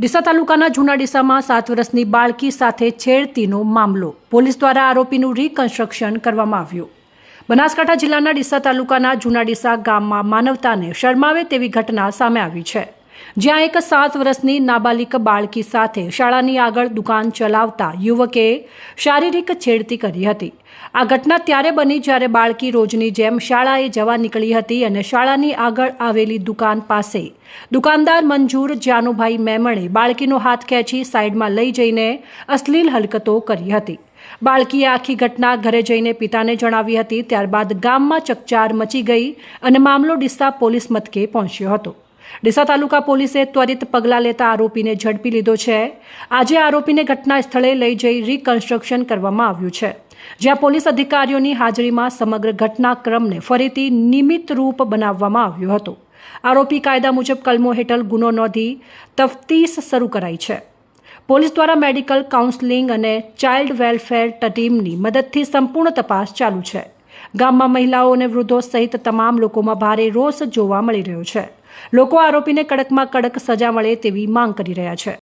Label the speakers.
Speaker 1: ડીસા તાલુકાના જૂના ડીસામાં સાત વર્ષની બાળકી સાથે છેડતીનો મામલો. પોલીસ દ્વારા આરોપીનું રિકન્સ્ટ્રક્શન કરવામાં આવ્યું. બનાસકાંઠા જિલ્લાના ડીસા તાલુકાના જૂના ડીસા ગામમાં માનવતાને શરમાવે તેવી ઘટના સામે આવી છે. જ્યાં એક સાત વર્ષની નાબાલિક બાળકી સાથે શાળાની આગળ દુકાન ચલાવતા યુવકે શારીરિક છેડતી કરી હતી. આ ઘટના ત્યારે બની જ્યારે બાળકી રોજની જેમ શાળાએ જવા નીકળી હતી અને શાળાની આગળ આવેલી દુકાન પાસે દુકાનદાર મંજૂર જાનુભાઈ મેમણે બાળકીનો હાથ ખેંચી સાઈડમાં લઈ જઈને અશ્લીલ હલકતો કરી હતી. બાળકીએ આખી ઘટના ઘરે જઈને પિતાને જણાવી હતી, ત્યારબાદ ગામમાં ચકચાર મચી ગઈ અને મામલો ડીસા પોલીસ મથકે પહોંચ્યો હતો. ડીસા તાલુકા પોલીસે ત્વરિત પગલાં લેતા આરોપીને ઝડપી લીધો છે. આજે આરોપીને ઘટના સ્થળે લઈ જઈ રિકન્સ્ટ્રક્શન કરવામાં આવ્યું છે. જ્યાં પોલીસ અધિકારીઓની હાજરીમાં સમગ્ર ઘટનાક્રમને ફરીથી નિમિત્ત રૂપ બનાવવામાં આવ્યો હતો. આરોપી કાયદા મુજબ કલમો હેઠળ ગુનો નોંધી તફતીશ શરૂ કરાઈ છે. પોલીસ દ્વારા મેડિકલ કાઉન્સેલિંગ અને ચાઇલ્ડ વેલફેર ટીમની મદદથી સંપૂર્ણ તપાસ ચાલુ છે. ગામમાં મહિલાઓ અને વૃદ્ધો સહિત તમામ લોકોમાં ભારે રોષ જોવા મળી રહ્યો છે. લોકો આરોપીને કડકમાં કડક સજા મળે તેવી માંગ કરી રહ્યા છે.